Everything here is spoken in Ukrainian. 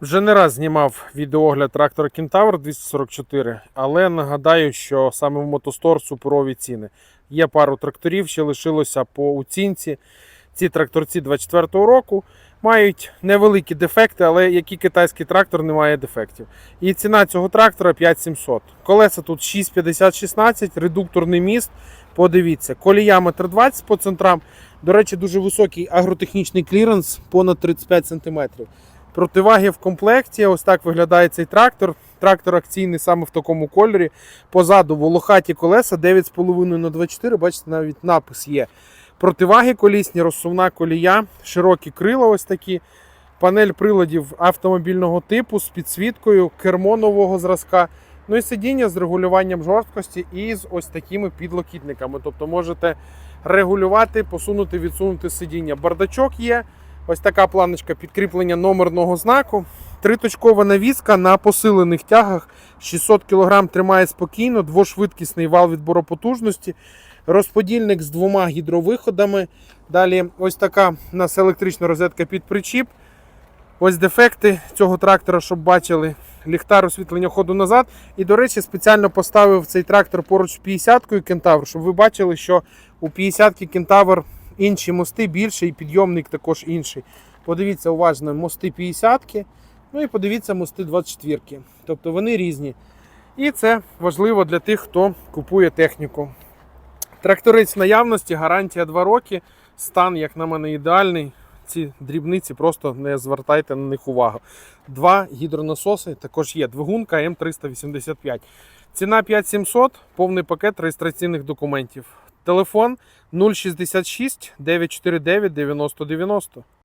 Вже не раз знімав відеоогляд трактора Кентавр 244, але нагадаю, що саме в Мотостор суперові ціни. Є пару тракторів, ще лишилося по оцінці. Ці тракторці 24-го року мають невеликі дефекти, але який китайський трактор не має дефектів. І ціна цього трактора 5700. Колеса тут 650-16, редукторний міст. Подивіться, колія 1,20 м по центрам. До речі, дуже високий агротехнічний кліренс, понад 35 см. Противаги в комплекті. Ось так виглядає цей трактор. Трактор акційний саме в такому кольорі. Позаду волохаті колеса 9,5 на 24. Бачите, навіть напис є. Противаги колісні, розсувна колія, широкі крила ось такі. Панель приладів автомобільного типу з підсвіткою, кермо нового зразка. Ну і сидіння з регулюванням жорсткості і з ось такими підлокітниками. Тобто можете регулювати, посунути, відсунути сидіння. Бардачок є. Ось така планочка підкріплення номерного знаку. Триточкова навіска на посилених тягах. 600 кг тримає спокійно, двошвидкісний вал відбору потужності. Розподільник з двома гідровиходами. Далі ось така у нас електрична розетка під причіп. Ось дефекти цього трактора, щоб бачили. Ліхтар освітлення ходу назад. І, до речі, спеціально поставив цей трактор поруч з 50-кою Кентавр, щоб ви бачили, що у 50-ки Кентавр інші мости більше і підйомник також інший. Подивіться уважно, мости 50-ки, ну і подивіться мости 24-ки. Тобто вони різні. І це важливо для тих, хто купує техніку. Тракторець наявності, гарантія 2 роки. Стан, як на мене, ідеальний. Ці дрібниці просто не звертайте на них увагу. Два гідронасоси також є. Двигунка М385. Ціна 5700, повний пакет реєстраційних документів. Телефон 066 949 9090.